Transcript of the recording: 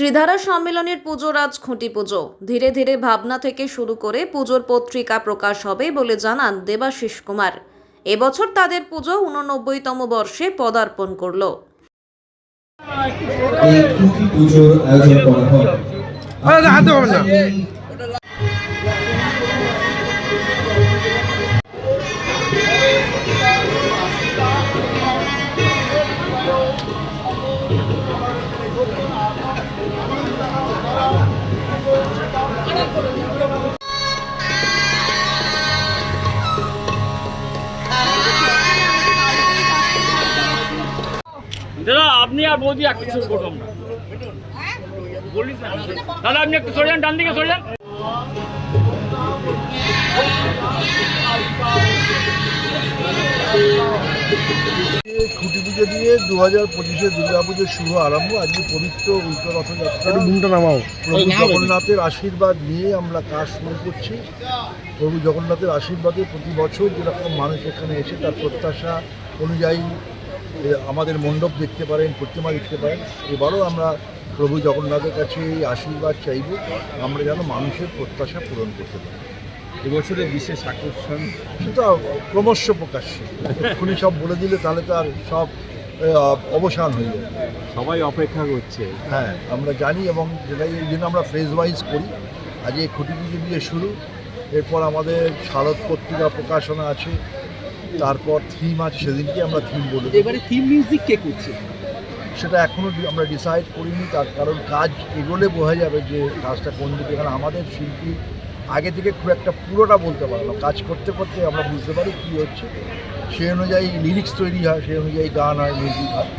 ত্রিধারা সম্মেলনের পুজোর আজ খুঁটি পুজো। ধীরে ধীরে ভাবনা থেকে শুরু করে পুজোর পত্রিকা প্রকাশ হবে বলে জানান দেবাশিস কুমার। এবছর তাদের পুজো উননব্বইতম বর্ষে পদার্পণ করল। দাদা, আপনি আর বৌদি শুরু করুন না না দাদা, আপনি একটু সরে যান, ডান দিকে সরে যান। খুঁটি পুজো দিয়ে দু হাজার পঁচিশে দুর্গা পুজোর শুভ আরম্ভ। আজকে পবিত্র উল্টো রথযাত্রা নামাও। প্রভু জগন্নাথের আশীর্বাদ নিয়ে আমরা কাজ শুরু করছি। প্রভু জগন্নাথের আশীর্বাদে প্রতি বছর যেরকম মানুষ এখানে এসে তার প্রত্যাশা অনুযায়ী আমাদের মণ্ডপ দেখতে পারেন প্রতিমা দেখতে পারেন এবারও আমরা প্রভু জগন্নাথের কাছে এই আশীর্বাদ চাইব। আমরা যেন মানুষের প্রত্যাশা পূরণ করতে পারি। এবছরের বিশেষ আকর্ষণ? সেটা ক্রমশ প্রকাশ্যে। এক্ষুনি সব বলে দিলে তাহলে তো আর সব অবসান হয়ে যাবে। সবাই অপেক্ষা করছে। হ্যাঁ আমরা জানি এবং যেটাই এই জন্য আমরা ফেজ ওয়াইজ করি। আজকে খুঁটি পুজো দিয়ে শুরু। এরপর আমাদের শারদ পত্রিকা প্রকাশনা আছে। তারপর থিম আছে সেদিনকে আমরা থিম বলি এবারে থিম মিউজিক কে করছে? সেটা এখনও আমরা ডিসাইড করিনি। তার কারণ কাজ এগোলে বোঝা যাবে যে কাজটা কোন দিকে। কারণ আমাদের শিল্পী আগে থেকে খুব একটা পুরোটা বলতে পারল কাজ করতে করতে আমরা বুঝতে পারি কী হচ্ছে। সেই অনুযায়ী লিরিক্স তৈরি হয় সেই অনুযায়ী গান হয় মিউজিক হয়।